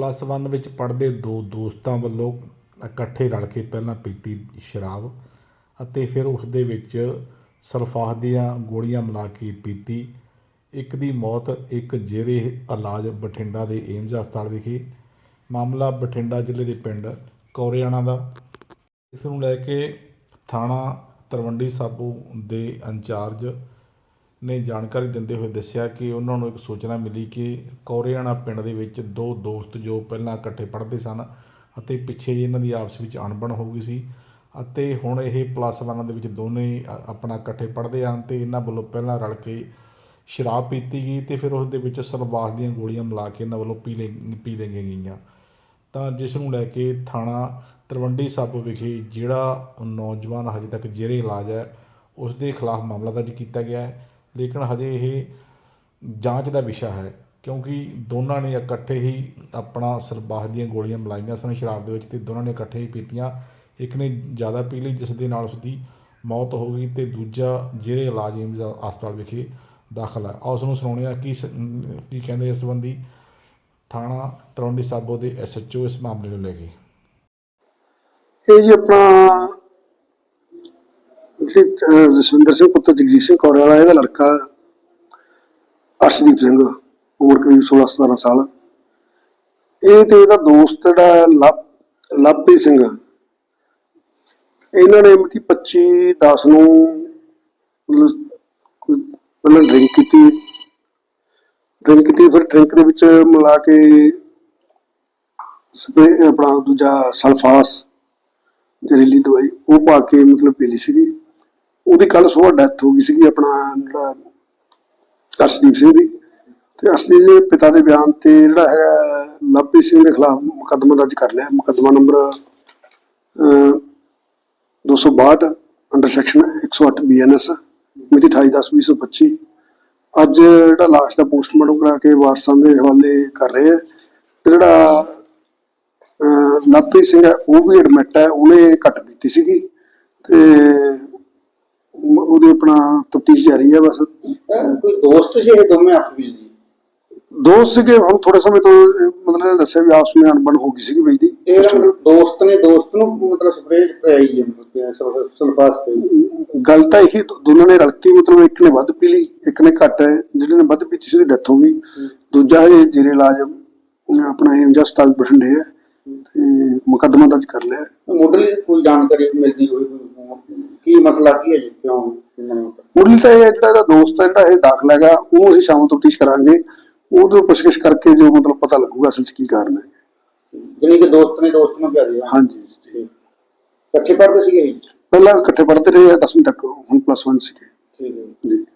Plus 1 ਵਿੱਚ ਪੜ੍ਹਦੇ ਦੋ ਦੋਸਤਾਂ ਵੱਲੋਂ ਇਕੱਠੇ ਰਲ ਕੇ ਪਹਿਲਾਂ ਪੀਤੀ ਸ਼ਰਾਬ ਅਤੇ ਫਿਰ ਉਸ ਦੇ ਵਿੱਚ ਸਲਫਾਸ ਦੀਆਂ ਗੋਲੀਆਂ ਮਿਲਾ ਕੇ ਪੀਤੀ। ਇੱਕ ਦੀ ਮੌਤ, ਇੱਕ ਜੇਰੇ ਇਲਾਜ ਬਠਿੰਡਾ ਦੇ ਏਮਜ਼ ਹਸਪਤਾਲ ਵਿਖੇ। ਮਾਮਲਾ ਬਠਿੰਡਾ ਜ਼ਿਲ੍ਹੇ ਦੇ ਪਿੰਡ ਕੌਰਿਆਣਾ ਦਾ। ਇਸ ਨੂੰ ਲੈ ਕੇ ਥਾਣਾ ਤਰਵੰਡੀ ਸਾਬੋ ਦੇ ਇੰਚਾਰਜ ਨੇ ਜਾਣਕਾਰੀ ਦਿੰਦੇ ਹੋਏ ਦੱਸਿਆ ਕਿ ਉਹਨਾਂ ਨੂੰ ਇੱਕ ਸੂਚਨਾ ਮਿਲੀ ਕਿ ਕੌਰਿਆਣਾ ਪਿੰਡ ਦੇ ਵਿੱਚ ਦੋ ਦੋਸਤ ਜੋ ਪਹਿਲਾਂ ਇਕੱਠੇ ਪੜ੍ਹਦੇ ਸਨ ਅਤੇ ਪਿੱਛੇ ਜਿਹੇ ਇਹਨਾਂ ਦੀ ਆਪਸ ਵਿੱਚ ਅਣਬਣ ਹੋ ਗਈ ਸੀ ਅਤੇ ਹੁਣ ਇਹ ਪਲੱਸ 1 ਦੇ ਵਿੱਚ ਦੋਨੇ ਆਪਣਾ ਇਕੱਠੇ ਪੜ੍ਹਦੇ ਹਨ ਤੇ ਇਹਨਾਂ ਵੱਲੋਂ ਪਹਿਲਾਂ ਰਲ ਕੇ ਸ਼ਰਾਬ ਪੀਤੀ ਗਈ ਤੇ ਫਿਰ ਉਸ ਦੇ ਵਿੱਚ ਸਲਵਾਸ ਦੀਆਂ ਗੋਲੀਆਂ ਮਿਲਾ ਕੇ ਇਹਨਾਂ ਵੱਲੋਂ ਪੀ ਲੈ ਪੀ ਲਈਆਂ ਗਈਆਂ। ਤਾਂ ਜਿਸ ਨੂੰ ਲੈ ਕੇ ਥਾਣਾ ਤਰਵੰਡੀ ਸਾਬੋ ਵਿਖੇ ਜਿਹੜਾ ਨੌਜਵਾਨ ਹਜੇ ਤੱਕ ਜੇਰੇ ਇਲਾਜ ਹੈ, ਉਸ ਦੇ ਖਿਲਾਫ ਮਾਮਲਾ ਦਰਜ ਕੀਤਾ ਗਿਆ ਹੈ। ਲੇਕਿਨ ਹਜੇ ਇਹ ਜਾਂਚ ਦਾ ਵਿਸ਼ਾ ਹੈ, ਕਿਉਂਕਿ ਦੋਨਾਂ ਨੇ ਇਕੱਠੇ ਹੀ ਆਪਣਾ ਸਰਬਾਹ ਦੀਆਂ ਗੋਲੀਆਂ ਮਿਲਾਈਆਂ ਸਨ ਸ਼ਰਾਬ ਦੇ ਵਿੱਚ ਤੇ ਦੋਨਾਂ ਨੇ ਇਕੱਠੇ ਹੀ ਪੀਤੀਆਂ। ਇੱਕ ਨੇ ਜ਼ਿਆਦਾ ਪੀ ਲਈ, ਜਿਸ ਦੇ ਨਾਲ ਉਸਦੀ ਮੌਤ ਹੋ ਗਈ ਤੇ ਦੂਜਾ ਜਿਹੜੇ ਇਲਾਜ ਏਮਜ਼ ਹਸਪਤਾਲ ਵਿਖੇ ਦਾਖਲ ਹੈ। ਆਓ ਉਸ ਨੂੰ ਸੁਣਾਉਂਦੇ ਹਾਂ ਕੀ ਕੀ ਕਹਿੰਦੇ ਇਸ ਸੰਬੰਧੀ ਥਾਣਾ ਤਲਵੰਡੀ ਸਾਬੋ ਦੇ ਐਸਐਚਓ ਇਸ ਮਾਮਲੇ ਨੂੰ ਲੈ ਕੇ। ਇਹ ਜੀ ਆਪਣਾ ਜਿਹੜੇ ਜਸਵਿੰਦਰ ਸਿੰਘ ਪੁੱਤਰ ਜਗਜੀਤ ਸਿੰਘ ਕੌਰ ਵਾਲਾ, ਇਹਦਾ ਲੜਕਾ ਅਰਸ਼ਦੀਪ ਸਿੰਘ, ਉਮਰ ਕਰੀਬ 16 17 ਸਾਲ। ਇਹ ਤੇ ਇਹਦਾ ਦੋਸਤ ਜਿਹੜਾ ਲਵ- ਸਿੰਘ। ਇਹਨਾਂ ਨੇ ਮਿਤੀ 25 10 ਨੂੰ ਮਤਲਬ ਪਹਿਲਾਂ ਡਰਿੰਕ ਕੀਤੀ। ਡਰਿੰਕ ਕੀਤੀ, ਫਿਰ ਡਰਿੰਕ ਦੇ ਵਿੱਚ ਮਿਲਾ ਕੇ ਸਪਰੇ, ਆਪਣਾ ਦੂਜਾ ਸਲਫਾਸ ਜ਼ਹਿਰੀਲੀ ਦਵਾਈ ਉਹ ਪਾ ਕੇ ਮਤਲਬ ਪੀ ਲਈ ਸੀਗੀ। ਉਹਦੀ ਕੱਲ ਸਵੇਰ ਡੈਥ ਹੋ ਗਈ ਸੀਗੀ ਆਪਣਾ ਜਿਹੜਾ ਅਰਸ਼ਦੀਪ ਸਿੰਘ ਦੀ। ਤੇ ਅਰਸ਼ਦੀਪ ਦੇ ਪਿਤਾ ਦੇ ਬਿਆਨ ਤੇ ਜਿਹੜਾ ਹੈਗਾ ਲਵਪ੍ਰੀਤ ਸਿੰਘ ਦੇ ਖਿਲਾਫ ਮੁਕੱਦਮਾ ਦਰਜ ਕਰ ਲਿਆ। ਮੁਕੱਦਮਾ number uh, 262 under section 108 BNS ਮਿਤੀ 28/10/2025 ਅੱਜ ਜਿਹੜਾ ਲਾਸ਼ ਦਾ ਪੋਸਟਮਾਰਟਮ ਕਰਾ ਕੇ ਵਾਰਸਾਂ ਦੇ ਹਵਾਲੇ ਕਰ ਰਹੇ ਆ। ਤੇ ਜਿਹੜਾ ਲਵਪ੍ਰੀਤ ਸਿੰਘ ਹੈ ਉਹ ਵੀ ਐਡਮਿਟ ਹੈ ਉਹਨੇ ਘੱਟ ਪੀਤੀ ਸੀਗੀ। ਤੇ ਉਹਦੀ ਆਪਣਾ ਤਫਤੀਸ਼ ਜਾਰੀ ਹੈ ਬਸ। ਹੈਂ? ਕੋਈ ਦੋਸਤ ਸੀ ਇਹ ਦੋਵੇਂ ਆਪਸ ਵਿੱਚ ਜੀ? ਦੋਸਤ ਸੀਗੇ ਹੁਣ ਥੋੜੇ ਸਮੇਂ ਤੋਂ ਇਹ ਮਤਲਬ ਦੱਸਿਆ ਵੀ ਆਪਸ ਵਿੱਚ ਅਣਬਣ ਹੋ ਗਈ ਸੀਗੀ ਬਈ ਦੀ। ਇਹ ਦੋਸਤ ਨੇ ਦੋਸਤ ਨੂੰ ਮਤਲਬ ਸਪਰੇਅ ਪਈ ਹੈ ਮਤਲਬ ਸਲਫਾਸ ਪਈ ਗੱਲ ਤਾਂ ਇਹੀ ਦੋਨਾਂ ਨੇ ਰਲ ਕੇ ਮਤਲਬ ਇੱਕ ਨੇ ਵੱਧ ਪੀ ਲਈ ਇੱਕ ਨੇ ਘੱਟ। ਜਿਹੜੇ ਨੇ ਵੱਧ ਪੀਤੀ ਸੀ ਉਹਦੀ ਡੈਥ ਹੋ ਗਈ। ਦੂਜਾ ਇਹ ਜੀਰੇ ਇਲਾਜ ਆਪਣਾ ਏਮਜ ਹਸਪਤਾਲ ਬਠਿੰਡੇ ਹੈ ਤੇ ਮੁਕੱਦਮਾ ਦਰਜ ਕਰ ਲਿਆ। ਹੈ। ਮੁੱਢਲੀ ਕੋਈ ਜਾਣਕਾਰੀ ਮਿਲਦੀ ਹੋਵੇ ਕੋਈ ਕੀ ਮਸਲਾ ਕੀ ਹੈ ਜੀ? ਕਿਉਂ ਕਿੰਨਾ ਨੂੰ ਮੁੱਢਲੀ ਤਾਂ ਇਹ ਜਿਹੜਾ ਇਹਦਾ ਦੋਸਤ ਹੈ ਜਿਹੜਾ ਇਹ ਦਾਖਲ ਹੈਗਾ। ਉਹਨੂੰ ਅਸੀਂ ਸ਼ਾਮ ਨੂੰ ਤਫਤੀਸ਼ ਕਰਾਂਗੇ। ਉਹਦੋਂ ਪੁੱਛਗਿੱਛ ਕਰਕੇ ਜੋ ਮਤਲਬ ਪਤਾ ਲੱਗੂਗਾ ਅਸਲ 'ਚ ਕੀ ਕਾਰਨ ਹੈ। ਜਿਵੇਂ ਕਿ ਦੋਸਤ ਨੇ ਦੋਸਤ ਨੂੰ ਪਿਆਰੀ ਹਾਂਜੀ ਜੀ। ਇਕੱਠੇ ਪੜ੍ਹਦੇ ਸੀਗੇ ਜੀ? ਪਹਿਲਾਂ ਇਕੱਠੇ ਪੜ੍ਹਦੇ ਰਹੇ 10ਵੀਂ ਤੱਕ ਹੁਣ ਪਲੱਸ 1 ਸੀਗੇ। ਠੀਕ ਹੈ ਜੀ। ਠੀਕ